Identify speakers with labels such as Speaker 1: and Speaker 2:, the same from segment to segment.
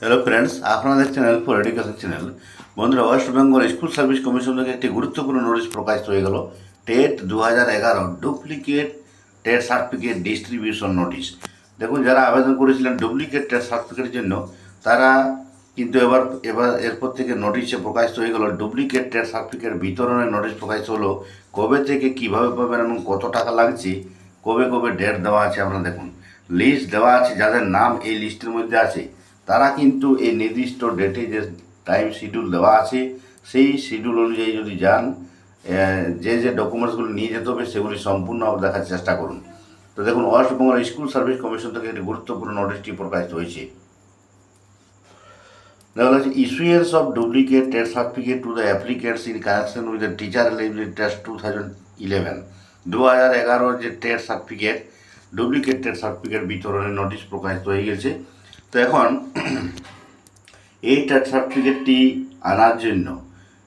Speaker 1: Hello friends আপনাদের channel for education channel বন্ধুরা West Bengal school service commission থেকে একটি গুরুত্বপূর্ণ নোটিশ প্রকাশ হয়ে গেল। টেট দু হাজার এগারো duplicate TET certificate distribution notice দেখুন, যারা আবেদন করেছিলেন ডুপ্লিকেট টেট সার্টিফিকেটের জন্য, তারা কিন্তু এবার এবার এরপর থেকে নোটিশে প্রকাশিত হয়ে গেল। ডুপ্লিকেট টেট সার্টিফিকেট বিতরণের নোটিশ প্রকাশিত হলো। কবে থেকে কীভাবে পাবেন এবং কত টাকা লাগছে? কবে কবে ডেট দেওয়া আছে আপনারা দেখুন। লিস্ট দেওয়া আছে, যাদের নাম এই লিস্টের মধ্যে আছে। তারা কিন্তু এই নির্দিষ্ট ডেটে যে টাইম শিডিউল দেওয়া আছে, সেই শিডিউল অনুযায়ী যদি যান যে যে ডকুমেন্টসগুলো নিয়ে যেতে হবে, সেগুলি সম্পূর্ণ দেখার চেষ্টা করুন। তো দেখুন West Bengal school service commission থেকে একটি গুরুত্বপূর্ণ নোটিশটি প্রকাশিত হয়েছে। দেখা যাচ্ছে issuance of duplicate test certificate to the applicants in connection with the teacher eligibility test two thousand eleven দু হাজার এগারো যে test certificate duplicate test certificate বিতরণের নোটিশ প্রকাশিত হয়ে গেছে। তো এখন এই সার্টিফিকেটটি আনার জন্য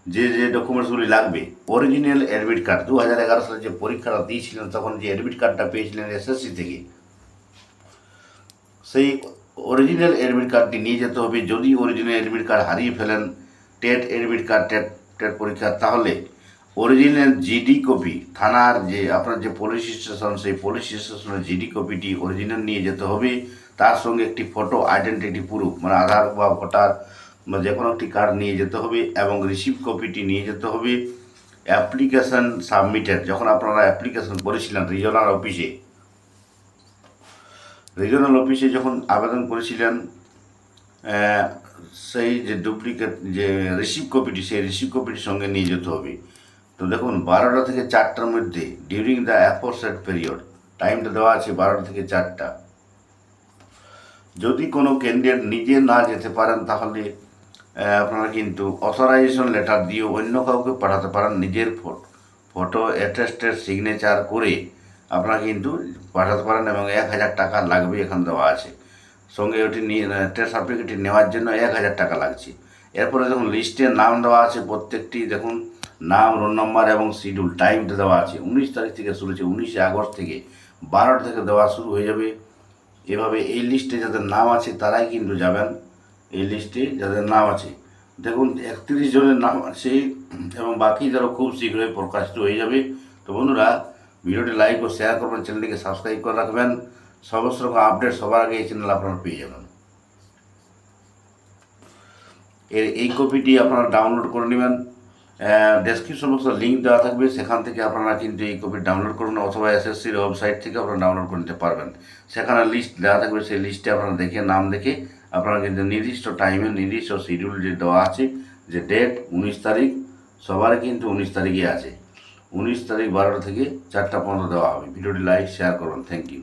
Speaker 1: যে যে ডকুমেন্টসগুলি লাগবে অরিজিনাল অ্যাডমিট কার্ড দু হাজার এগারো সালে যে পরীক্ষাটা দিয়েছিলেন, তখন যে অ্যাডমিট কার্ডটা পেয়েছিলেন এসএসসি থেকে, সেই অরিজিনাল অ্যাডমিট কার্ডটি নিয়ে যেতে হবে। যদি অরিজিনাল অ্যাডমিট কার্ড হারিয়ে ফেলেন, TET admit card TET TET পরীক্ষা, তাহলে অরিজিনাল জিডি কপি থানার যে আপনার যে পুলিশ স্টেশন সেই পুলিশ স্টেশনের জিডি কপিটি অরিজিনাল নিয়ে যেতে হবে। তার সঙ্গে একটি ফটো আইডেন্টিটি প্রুফ মানে আধার বা ভোটার বা যে কোনো একটি কার্ড নিয়ে যেতে হবে এবং রিসিভ কপিটি নিয়ে যেতে হবে। অ্যাপ্লিকেশন সাবমিটেড যখন আপনারা অ্যাপ্লিকেশন করেছিলেন রিজনাল অফিসে রিজনাল অফিসে যখন আবেদন করেছিলেন সেই যে ডুপ্লিকেট যে রিসিভ কপিটি সেই রিসিভ কপিটির সঙ্গে নিয়ে যেতে হবে। তো দেখুন, বারোটা থেকে চারটার মধ্যে ডিউরিং দ্য অ্যাফোরসেড পিরিয়ড টাইমটা দেওয়া আছে বারোটা থেকে চারটা। যদি কোনো ক্যান্ডিডেট নিজে না যেতে পারেন, তাহলে আপনারা কিন্তু অথরাইজেশন লেটার দিয়ে অন্য কাউকে পাঠাতে পারেন নিজের ফটো অ্যাটেস্টেড সিগনেচার করে আপনারা কিন্তু পাঠাতে পারেন এবং এক হাজার টাকা লাগবে এখানে দেওয়া আছে। সঙ্গে ওটি নিয়ে টেস্ট সার্টিফিকেটটি নেওয়ার জন্য এক হাজার টাকা লাগছে। এরপরে দেখুন লিস্টে নাম দেওয়া আছে প্রত্যেকটি। দেখুন নাম, রোল নম্বর এবং শিডিউল, টাইমটা দেওয়া আছে। উনিশ তারিখ থেকে শুরু হচ্ছে, উনিশে আগস্ট থেকে বারোটা থেকে দেওয়া শুরু হয়ে যাবে। এভাবে এই লিস্টে যাদের নাম আছে, তারাই কিন্তু যাবেন এই লিস্টে যাদের নাম আছে। দেখুন, একত্রিশ জনের নাম আছে এবং বাকি যারা খুব শীঘ্রই প্রকাশিত হয়ে যাবে। তো বন্ধুরা, ভিডিওটি লাইক ও শেয়ার করবেন, চ্যানেলটিকে সাবস্ক্রাইব করে রাখবেন। সমস্ত রকম আপডেট সবার আগে এই চ্যানেল আপনারা পেয়ে যাবেন। এর এই কপিটি আপনারা ডাউনলোড করে নেবেন। ডেসক্রিপশন বক্সে লিঙ্ক দেওয়া থাকবে, সেখান থেকে আপনারা কিন্তু এই কপি ডাউনলোড করুন, অথবা এসএসসির ওয়েবসাইট থেকে আপনারা ডাউনলোড করে নিতে পারবেন। সেখানে লিস্ট দেওয়া থাকবে, সেই লিস্টে আপনারা দেখে, নাম দেখে আপনারা কিন্তু নির্দিষ্ট টাইমে নির্দিষ্ট শিডিউল যে দেওয়া আছে, যে ডেট উনিশ তারিখ সবার কিন্তু উনিশ তারিখে আছে। উনিশ তারিখ বারোটা থেকে চারটা পর্যন্ত দেওয়া হবে। ভিডিওটি লাইক শেয়ার করুন। Thank you